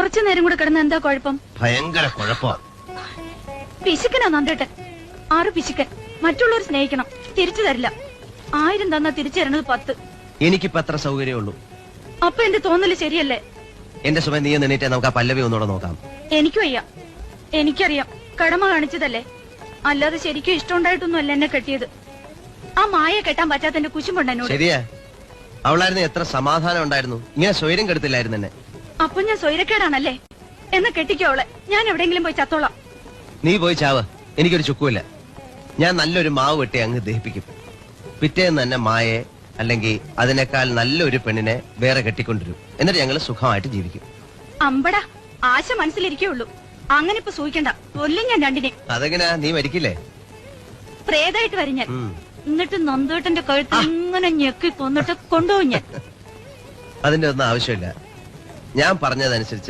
കുറച്ചു നേരം കൂടെ കിടന്ന് എന്താ കുഴപ്പം? ഭയങ്കര കുഴപ്പമാ പിശുക്കനാ നന്ദേട്ടൻ. ആറ് പിശുക്കൻ. മറ്റുള്ളവർ സ്നേഹിക്കണം. തിരിച്ചു തരില്ല. ആയിരം തന്നാ തിരിച്ചു തരണത് പത്ത്. എനിക്കിപ്പോ അത്ര സൗകര്യമുള്ളൂ അപ്പൊ എന്റെ തോന്നൽ ശരിയല്ലേ? എന്റെ സുമ നീ നിന്നിട്ടേ നമുക്ക് ആ പല്ലവി ഒന്നുകൂടെ നോക്കാം. എനിക്കും അയ്യ. എനിക്കറിയാം. കടമ കാണിച്ചതല്ലേ? അല്ലാതെ ശരിക്കും ഇഷ്ടമുണ്ടായിട്ടൊന്നുമല്ല എന്നെ കെട്ടിയത്. ആ മായ കെട്ടാൻ പറ്റാത്ത എന്റെ എന്നോട്. ശരിയാ. അവളായിരുന്നു എത്ര സമാധാനം ഉണ്ടായിരുന്നു. ഇങ്ങനെ സ്വൈര്യം കെടുത്തില്ലായിരുന്നു എന്നെ. അപ്പൊ ഞാൻ സ്വൈരക്കേടാണല്ലേ? എന്ന് കെട്ടിക്കോ അവളെ. ഞാൻ എവിടെയെങ്കിലും പോയി ചത്തോളാം. നീ പോയി ചാവ്. എനിക്കൊരു ചുക്കുമില്ല. ഞാൻ നല്ലൊരു മാവ് വെട്ടി അങ്ങ് ദഹിപ്പിക്കും. പിറ്റേന്ന് തന്നെ മായെ അല്ലെങ്കിൽ അതിനേക്കാൾ നല്ലൊരു പെണ്ണിനെ വേറെ കെട്ടിക്കൊണ്ടിരും എന്നിട്ട് ഞങ്ങൾ സുഖമായിട്ട് ജീവിക്കും. അമ്പടാ ആശ മനസ്സിലിരിക്കുള്ളൂ അങ്ങനെ ഇപ്പൊ സൂഹിക്കണ്ട കൊല്ലും ഞാൻ രണ്ടിനെ അതെങ്ങനാ? നീ മരിക്കില്ലേ? പ്രേതായിട്ട് വരും ഞാൻ. എന്നിട്ട് നന്ദേട്ടന്റെ കഴുത്ത് ഇങ്ങനെ ഞെക്കി കൊന്നിട്ട് കൊണ്ടുപോകും ഞാൻ. അതിന്റെ ഒന്നും ആവശ്യമില്ല. ഞാൻ പറഞ്ഞതനുസരിച്ച്